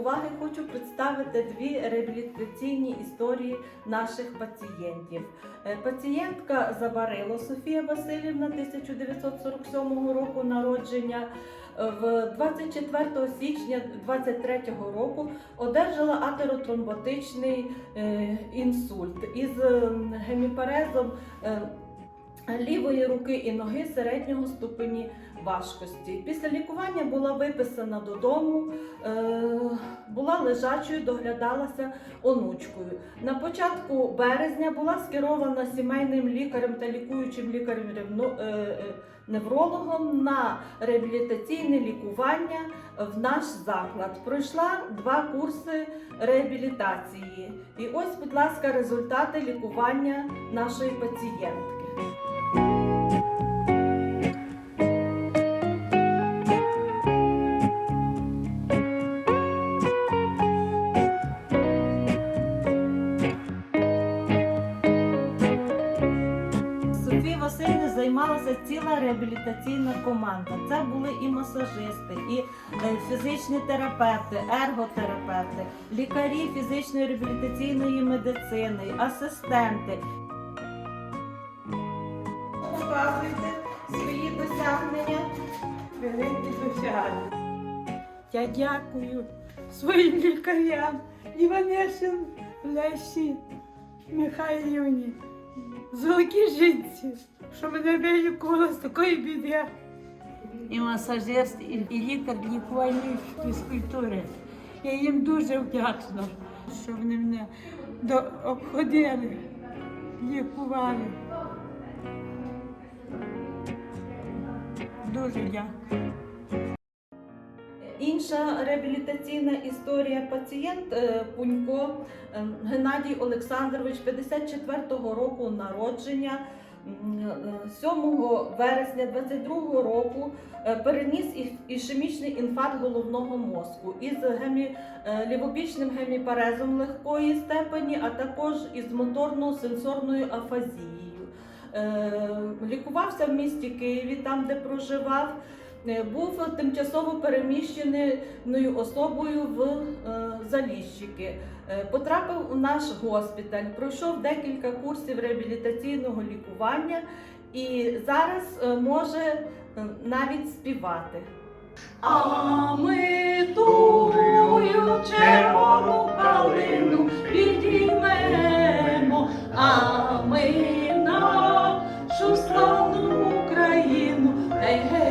уваги хочу представити дві реабілітаційні історії наших пацієнтів. Е, Пацієнтка Забарило Софія Васильівна 1947 року народження. е, В 24 січня 23 року одержала атеротромботичний е, інсульт із ем, геміпарезом лівої руки і ноги середнього ступені важкості. Після лікування була виписана додому, е, була лежачою, доглядалася онучкою. На початку березня була скерована сімейним лікарем та лікуючим лікарем ревно- е, е, на реабілітаційне лікування в наш заклад. Пройшла два курси реабілітації. І ось, будь ласка, результати лікування нашої пацієнтки. Займалася ціла реабілітаційна команда. Це були і масажисти, і е, фізичні терапевти, ерготерапевти, лікарі фізичної реабілітаційної медицини, асистенти. Показуйте свої досягнення. великі досягнення. Я дякую своїм лікарям Іванешин Лесі Михайлівні, золотій жінці, що мене вилікувала з такої біди. І масажист, і, лікар лікувальної фізкультури. Я їм дуже вдячна, що вони мене обходили, лікували. Дуже дякую. Інша реабілітаційна історія пацієнт е, Пунько е, Геннадій Олександрович 54-го року народження. Е, 7 вересня 22 року е, переніс ішемічний інфаркт головного мозку із гемі, е, лівобічним геміпарезом легкої степені, а також із моторно-сенсорною афазією. Е, Лікувався в місті Києві, там де проживав. Е, Був тимчасово переміщеною особою в е, Заліщики. Е, Потрапив у наш госпіталь, пройшов декілька курсів реабілітаційного лікування і зараз е, може е, навіть співати. А ми тую червону калину підіймемо, а ми нашу славну Україну, гей, гей,